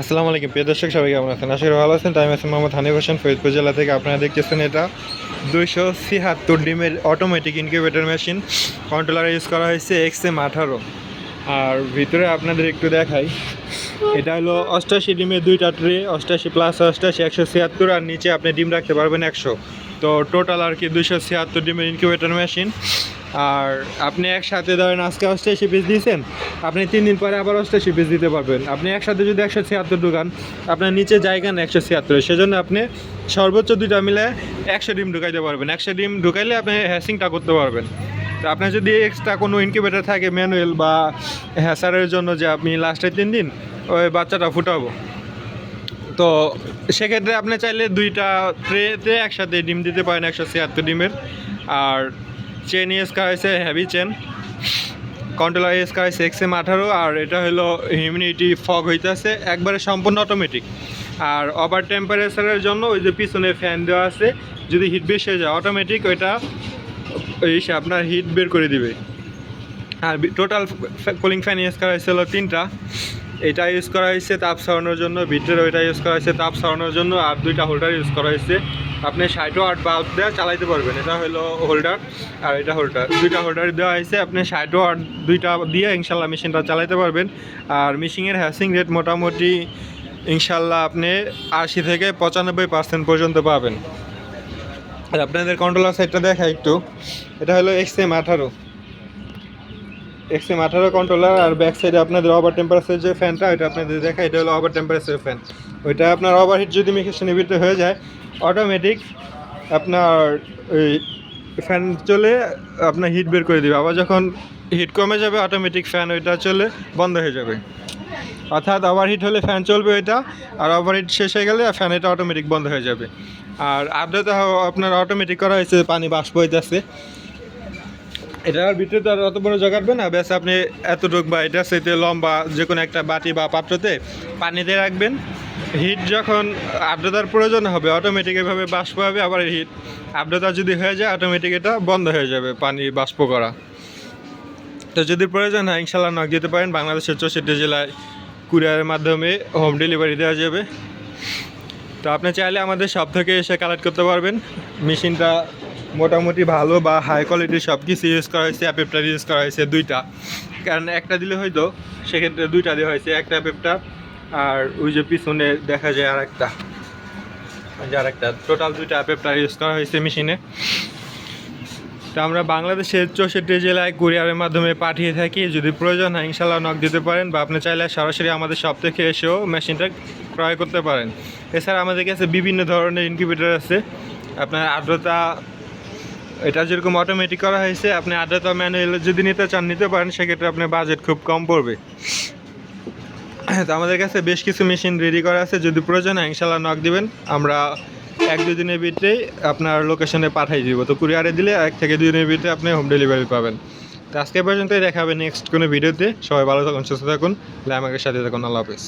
আসসালামু আলাইকুম। প্রিয় দর্শক, সবাই কেমন আছেন? আশা করি ভালো আছেন। তাই আমি আছি মোহাম্মদ হানিফ হোসেন, ফরিদপুর জেলা থেকে। আপনারা দেখতেছেন এটা দুইশো ছিয়াত্তর ডিমের automatic incubator machine controller use করা হয়েছে এক্স এম আঠারো। আর ভিতরে আপনাদের একটু দেখাই। এটা হলো অষ্টাশি ডিমের দুইটা ট্রে অষ্টাশি প্লাস অষ্টাশি, একশো ছিয়াত্তর। আর নিচে আপনি ডিম রাখতে পারবেন একশো। তো টোটাল আর কি দুইশো ছিয়াত্তর ডিমের ইনকিউবেটর মেশিন আর আপনি একসাথে ধরেন আজকে অষ্টাশি পিস দিয়েছেন, আপনি তিন দিন পরে আবার অষ্টাশি পিস দিতে পারবেন। আপনি একসাথে যদি একশো ছিয়াত্তর ঢুকান, আপনার নিচে জায়গা না একশো ছিয়াত্তর। সেজন্য আপনি সর্বোচ্চ দুইটা মিলে একশো ডিম ঢুকাইতে পারবেন। একশো ডিম ঢুকাইলে আপনি হ্যাসিংটা করতে পারবেন। তো আপনার যদি এক্সট্রা কোনো ইনকিউবেটার থাকে ম্যানুয়াল বা হ্যাসারের জন্য যে আপনি লাস্টে তিন দিন, ওই বাচ্চাটা ফুটাবো। তো সেক্ষেত্রে আপনি চাইলে দুইটা ট্রেতে একসাথে ডিম দিতে পারেন, একশো ছিয়াত্তর ডিমের। আর চেন করা হয়েছে হ্যাভি চেন কন্ট্রোলার ইউজ করা এক্স এক্সএম আঠারো, আর এটা হলো হিউমিডিটি ফগ হইতেছে, একবারে সম্পূর্ণ অটোমেটিক আর ওভার টেম্পারেচারের জন্য ওই যে পিছনে ফ্যান দেওয়া আছে, যদি হিট বেশি হয়ে যায় অটোমেটিক ওইটা ওই সে আপনার হিট বের করে দিবে। আর টোটাল কুলিং ফ্যান ইউজ করা হয়েছিল তিনটা। এটা ইউজ করা হয়েছে তাপ সরানোর জন্য ভিতরে ওইটা ইউজ করা হয়েছে তাপ সরানোর জন্য, আর দুইটা হোল্ডার ইউজ করা হয়েছে। আপনি ষাট আট বাল্ব দেওয়া চালাইতে পারবেন, এটা হলো হোল্ডার আর এটা হোল্ডার দুইটা হোল্ডার দেওয়া হয়েছে, আপনি ষাট আট দুইটা দিয়ে ইনশাল্লাহ মেশিনটা চালাইতে পারবেন। আর মেশিনের হ্যাসিং রেট মোটামুটি ইনশাল্লাহ আপনি আশি থেকে পঁচানব্বই পার্সেন্ট পর্যন্ত পাবেন। আর আপনাদের কন্ট্রোলার সাইডটা দেখা একটু। এটা হলো এক্স এম আঠারো। এক্সএম আঠারো কন্ট্রোলার আর ব্যাক সাইডে আপনাদের ওভার টেম্পারেচার যে ফ্যানটা ওইটা আপনাদের দেখা এটা হলো ওভার টেম্পারেচার ফ্যান ওইটা আপনার ওভারহিট যদি মেশিনের ভিতরে হয়ে যায় অটোমেটিক আপনার ওই ফ্যান চলে, আপনার হিট বের করে দিবে। আবার যখন হিট কমে যাবে অটোমেটিক ফ্যান ওইটা চলে, বন্ধ হয়ে যাবে। অর্থাৎ ওভারহিট হলে ফ্যান চলবে ওইটা, আর ওভারহিট শেষ হয়ে গেলে ফ্যান এটা অটোমেটিক বন্ধ হয়ে যাবে। আর আর্দ্রতা আপনার অটোমেটিক করা হয়েছে, পানি বাষ্প হইতেছে। এটার ভিতরে তো আর অত বড় জোগাড়বে না। ব্যাস আপনি এতটুক বা এটা সেতে লম্বা যে কোনো একটা বাটি বা পাত্রতে পানিতে রাখবেন। হিট যখন আর্দ্রতার প্রয়োজন হবে অটোমেটিক এভাবে বাষ্প হবে, আবার হিট আর্দ্রতা যদি হয়ে যায় অটোমেটিক এটা বন্ধ হয়ে যাবে পানি বাষ্প করা। তো যদি প্রয়োজন হয় ইনশাল্লাহ নক দিতে পারেন। বাংলাদেশের চৌষট্টি জেলায় কুরিয়ারের মাধ্যমে হোম ডেলিভারি দেওয়া যাবে। তো আপনি চাইলে আমাদের সব থেকে এসে কালেক্ট করতে পারবেন। মেশিনটা মোটামুটি ভালো বা হাই কোয়ালিটির সব কিছু ইউজ করা হয়েছে অ্যাপেপটার ইউজ করা হয়েছে দুইটা। কারণ একটা দিলে হয়তো, সেক্ষেত্রে দুইটা দেওয়া হয়েছে, একটা অ্যাপেপটার আর ওই যে পিছনে দেখা যায় আর একটা আর একটা টোটাল দুইটা অ্যাপেপটার ইউজ করা হয়েছে মেশিনে তো আমরা বাংলাদেশের চৌষট্টি জেলায় কুরিয়ারের মাধ্যমে পাঠিয়ে থাকি। যদি প্রয়োজন হয় ইনশাল্লাহ নক দিতে পারেন বা আপনি চাইলে সরাসরি আমাদের সব থেকে এসেও মেশিনটা ক্রয় করতে পারেন। এছাড়া আমাদের কাছে বিভিন্ন ধরনের ইনকিউবেটর আছে। আপনার আর্দ্রতা এটা যেরকম অটোমেটিক করা হয়েছে, আপনি আর্দ্রতা ম্যানুয়াল যদি নিতে চান, নিতে পারেন, সেক্ষেত্রে আপনার বাজেট খুব কম পড়বে। তো আমাদের কাছে বেশ কিছু মেশিন রেডি করা আছে, যদি প্রয়োজন হয় নক দিবেন। আমরা এক দুই দিনের ভিতরেই আপনার লোকেশনে পাঠিয়ে দিব। তো কুরিয়ারে দিলে এক থেকে দুই দিনের ভিতরে আপনি হোম ডেলিভারি পাবেন। তো আজকে পর্যন্তই দেখাবে নেক্সট কোনো ভিডিওতে সবাই ভালো থাকুন, সুস্থ থাকুন। আমাকে সাথে থাকুন। আল্লাহ হাফেজ।